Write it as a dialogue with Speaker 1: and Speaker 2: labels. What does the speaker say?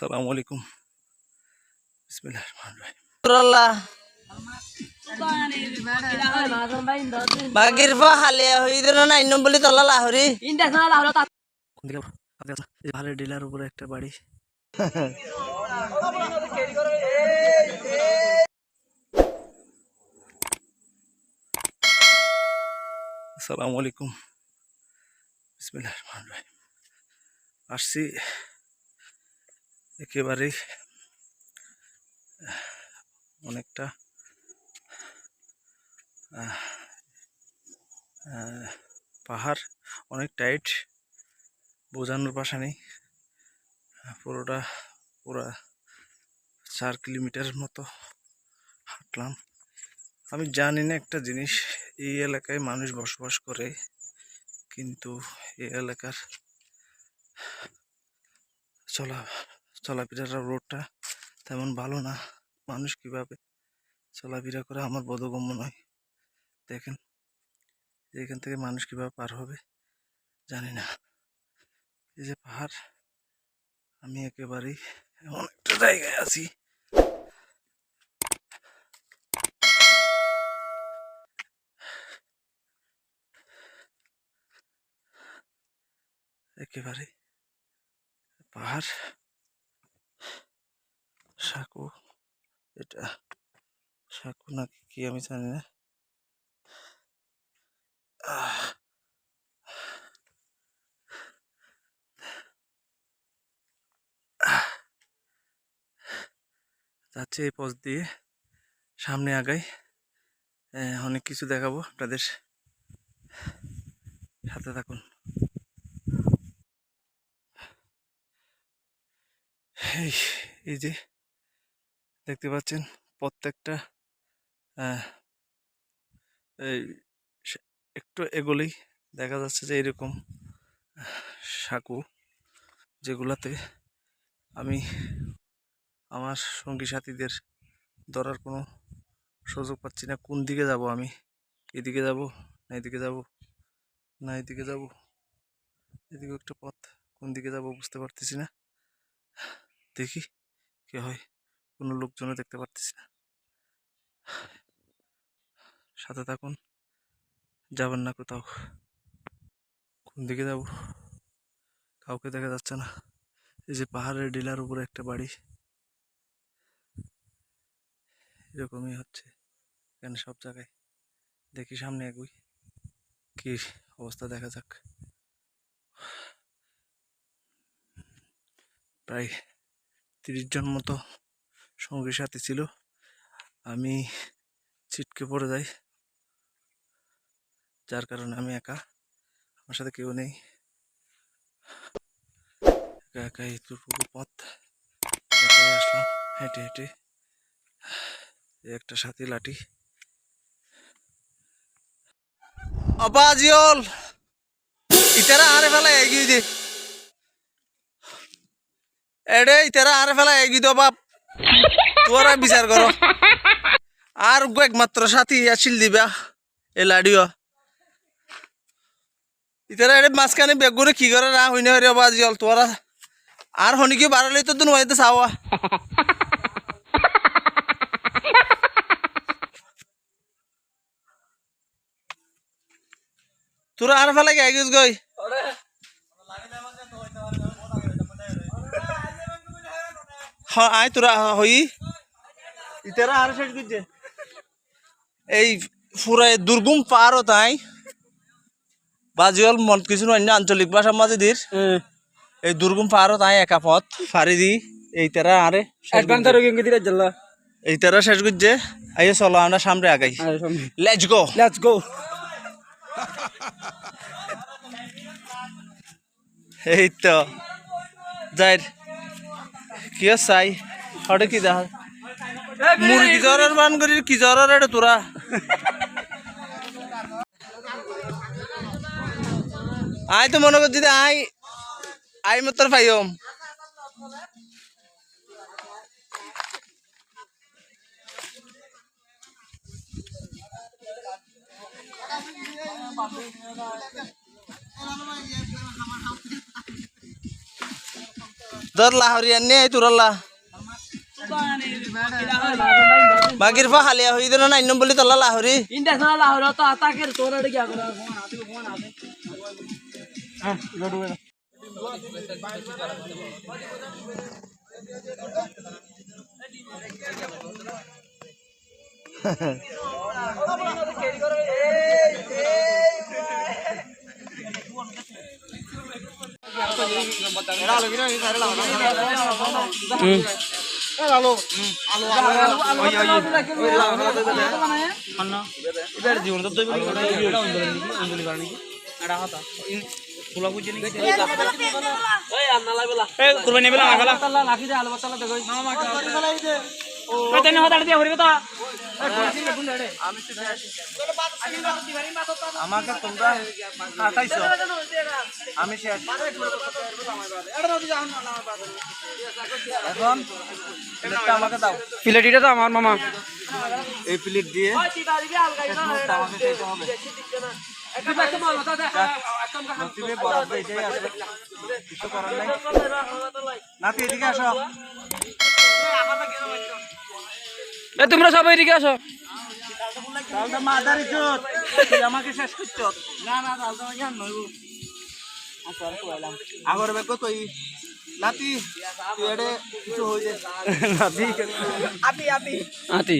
Speaker 1: আসসালামু আলাইকুম। বিসমিল্লাহির রহমানির রহিম।
Speaker 2: আল্লাহ বাগির পা হালিয়া হই দিন না বলি তলা লাহরি?
Speaker 1: ভালো ডিলার উপরে একটা বাড়ি। আসসালামু আলাইকুম। বিসমিল্লাহির রহমানির রহিম। আসছি একেবারেই অনেকটা পাহাড় অনেক টাইট, বোঝানোর ভাষা নেই, পুরোটা, পুরা চার কিলোমিটারের মতো হাঁটলাম। আমি জানি না একটা জিনিস, এই এলাকায় মানুষ বসবাস করে, কিন্তু এই এলাকার চলা চলাফেরার রোডটা তেমন ভালো না। মানুষ কীভাবে চলাফেরা করে আমার বোধগম্য নয়। দেখেন, এখান থেকে মানুষ কীভাবে পার হবে জানি না। এই যে পাহাড়, আমি একেবারেই এমন একটা জায়গায় আছি। একেবারে পাহাড় সাঁকু, এটা সাঁকু নাকি কি আমি জানি না। যাচ্ছে এই পথ দিয়ে সামনে আগাই। অনেক কিছু দেখাবো আপনাদের সাথে থাকুন। এই যে দেখতে পাচ্ছেন প্রত্যেকটা এই একটু এগোলেই দেখা যাচ্ছে যে এরকম, সাঁকু যেগুলাতে আমি আমার সঙ্গী সাথীদের ধরার কোনো সুযোগ পাচ্ছি না। কোন দিকে যাব আমি? এদিকে যাব না এদিকে যাব? না এদিকে যাব? এদিকে একটা পথ, কোন দিকে যাব বুঝতে পারতেছি না। দেখি কি হয়। কোনো লোকজনও দেখতে পারতেছি না। সাথে থাকুন, যাবেন না কোথাও। কোন দিকে যাব? কাউকে দেখা যাচ্ছে না। এই যে পাহাড়ের ডিলার উপরে একটা বাড়ি। এরকমই হচ্ছে। এখানে সব জায়গায়। দেখি সামনে এগুই। কি অবস্থা দেখা যাক। প্রায় তিরিশ জন মতো সঙ্গী সাথী ছিল। আমি ছিটকে পড়ে যাই। যার কারণে আমি একা, আমার সাথে কেউ নেই। একা একা এইটুকু পথ আসলাম। হেঁটে হেঁটে একটা সাথী লাঠি। অবাজিওল ইতারা আরে ফেলা এগিয়ে দে। এডে, ইতারা আরে ফেলা এগিয়ে দো, বাপ। তোরা বিচার করো। আর একমাত্র সাথী আসিল দিবা, এ লাডিও। ইতারা এডে মাঝখানে বেগুনে কি করে না হইনে হরে অবাজিওল তোরা। আর হনিকে বাড়ালে তো তুমি হয়তো চাওয়া তোরা আর ফেলা গে। এগিয়ে গই হ্যাঁ আয় তোরা হই। ইতারা আর শেষ করছে। এই পুরাই দুর্গম পার তাই। বাজিওল মন কিছু অন্য আঞ্চলিক ভাষার মাঝে দির এই দুর্গম পার তাই একা পথ ফারি দি। এই তারা আরে এই তারা শেষ করছে। আইয়ে চলো আমরা সামনে আগাই। Let's go
Speaker 3: Let's go.
Speaker 1: এই তো যাই। কি চাই? হঠাৎ কি দেখা মুরগি জ্বরের বান করি কি জ্বরের এটা তোরা আই তো মনে করছি আই আই মাত্র পাইম
Speaker 2: তোর লাহরি আনি তোরল্লা বাকির পা হালিয়া হই দিন নাই বলি তোলা Lahiri.
Speaker 3: international ahora to ataque todo el día con
Speaker 2: আমাকে তোমরা হাঁটাইছো। আমি শেষ। এখন প্লেটটা আমাকে দাও।
Speaker 3: প্লেটিটা তো আমার মামা।
Speaker 2: এই প্লেট দিয়ে আমাকে খেতে হবে নাতি এদিকে আসো।
Speaker 3: এ তোমরা সবাই এদিকে আসো।
Speaker 2: আমাকে শেষ করছ? না না নইব। আগর বেগ তুই। নাতি তুই কিছু হই দে নাতি
Speaker 3: আতি।